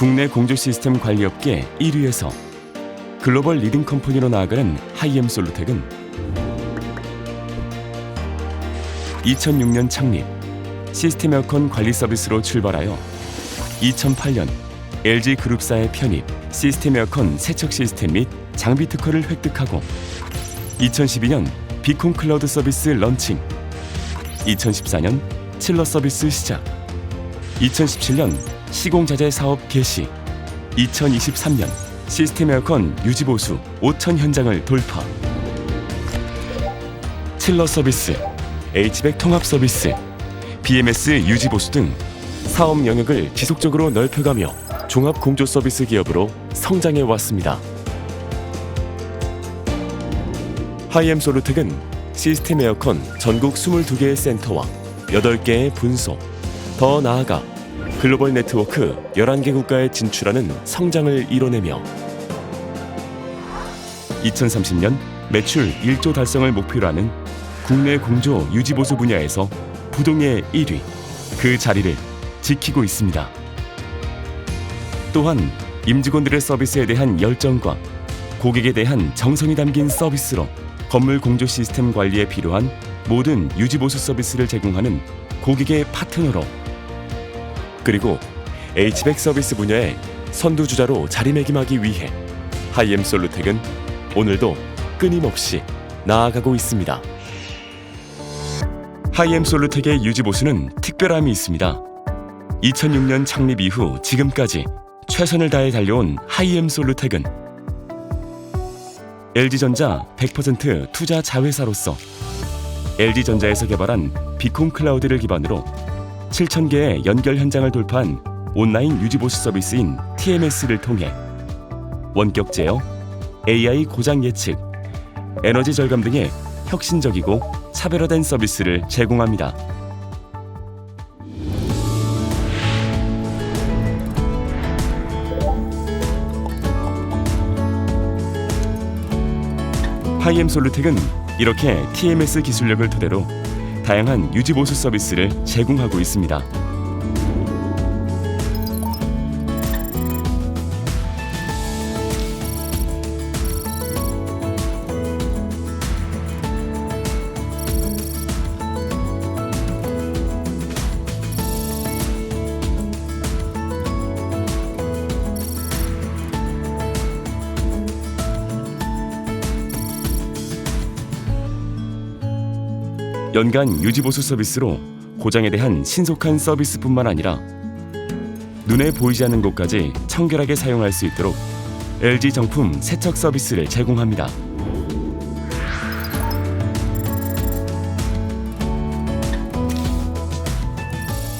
국내 공조 시스템 관리 업계 1위에서 글로벌 리딩 컴퍼니로 나아가는 하이엠 솔루텍은 2006년 창립 시스템 에어컨 관리 서비스로 출발하여 2008년 LG 그룹사의 편입 시스템 에어컨 세척 시스템 및 장비 특허를 획득하고 2012년 비콘 클라우드 서비스 런칭 2014년 칠러 서비스 시작 2017년 시공자재 사업 개시 2023년 시스템 에어컨 유지보수 5천 현장을 돌파 칠러 서비스 H백 통합 서비스 BMS 유지보수 등 사업 영역을 지속적으로 넓혀가며 종합 공조 서비스 기업으로 성장해 왔습니다. 하이엠 솔루텍은 시스템 에어컨 전국 22개의 센터와 8개의 분소, 더 나아가 글로벌 네트워크 11개 국가에 진출하는 성장을 이뤄내며 2030년 매출 1조 달성을 목표로 하는 국내 공조 유지보수 분야에서 부동의 1위 그 자리를 지키고 있습니다. 또한 임직원들의 서비스에 대한 열정과 고객에 대한 정성이 담긴 서비스로 건물 공조 시스템 관리에 필요한 모든 유지보수 서비스를 제공하는 고객의 파트너로 그리고 H백 서비스 분야의 선두주자로 자리매김하기 위해 하이엠 솔루텍은 오늘도 끊임없이 나아가고 있습니다. 하이엠 솔루텍의 유지보수는 특별함이 있습니다. 2006년 창립 이후 지금까지 최선을 다해 달려온 하이엠 솔루텍은 LG전자 100% 투자 자회사로서 LG전자에서 개발한 비콘 클라우드를 기반으로 7,000개의 연결 현장을 돌파한 온라인 유지보수 서비스인 TMS를 통해 원격 제어, AI 고장 예측, 에너지 절감 등의 혁신적이고 차별화된 서비스를 제공합니다. 하이엠 솔루텍은 이렇게 TMS 기술력을 토대로 다양한 유지보수 서비스를 제공하고 있습니다. 연간 유지보수 서비스로 고장에 대한 신속한 서비스뿐만 아니라 눈에 보이지 않는 곳까지 청결하게 사용할 수 있도록 LG 정품 세척 서비스를 제공합니다.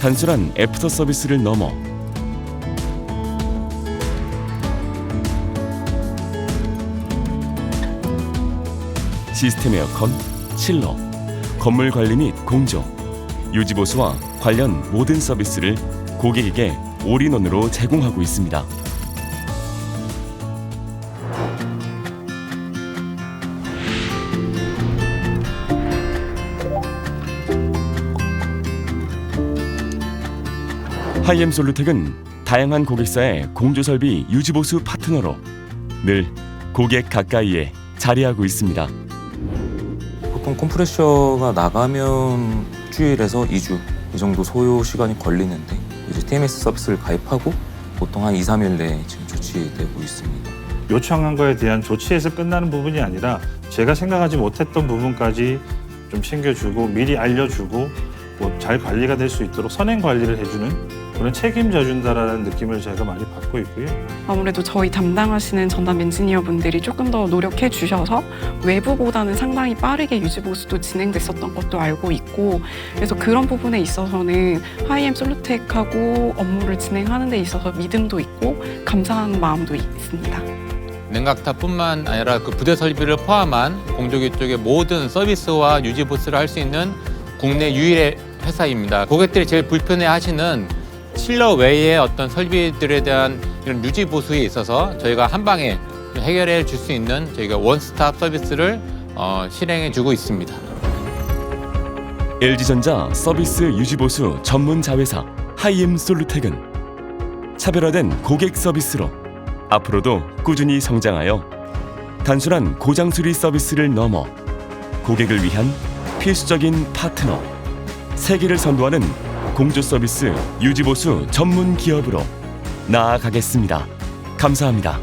단순한 애프터 서비스를 넘어 시스템 에어컨, 칠러, 건물 관리 및 공조, 유지보수와 관련 모든 서비스를 고객에게 올인원으로 제공하고 있습니다. 하이엠 솔루텍은 다양한 고객사의 공조 설비 유지보수 파트너로 늘 고객 가까이에 자리하고 있습니다. 보통 컴프레셔가 나가면 일주일에서 2주 이 정도 소요 시간이 걸리는데 이제 TMS 서비스를 가입하고 보통 한 2, 3일 내에 지금 조치되고 있습니다. 요청한 거에 대한 조치에서 끝나는 부분이 아니라 제가 생각하지 못했던 부분까지 좀 챙겨주고 미리 알려주고 뭐 잘 관리가 될 수 있도록 선행 관리를 해주는 그런 책임져 준다라는 느낌을 제가 많이 받고 있고요. 아무래도 저희 담당하시는 전담 엔지니어 분들이 조금 더 노력해 주셔서 외부보다는 상당히 빠르게 유지보수도 진행됐었던 것도 알고 있고 그래서 그런 부분에 있어서는 하이엠 솔루텍하고 업무를 진행하는 데 있어서 믿음도 있고 감사하는 마음도 있습니다. 냉각탑뿐만 아니라 그 부대 설비를 포함한 공조기 쪽의 모든 서비스와 유지 보수를 할 수 있는 국내 유일의 회사입니다. 고객들이 제일 불편해하시는 칠러 외의 어떤 설비들에 대한 이런 유지 보수에 있어서 저희가 한 방에 해결해 줄 수 있는 저희가 원스톱 서비스를 어, 실행해 주고 있습니다. LG전자 서비스 유지보수 전문 자회사 하이엠 솔루텍은 차별화된 고객 서비스로 앞으로도 꾸준히 성장하여 단순한 고장 수리 서비스를 넘어 고객을 위한 필수적인 파트너 세계를 선도하는 공조 서비스 유지보수 전문 기업으로 나아가겠습니다. 감사합니다.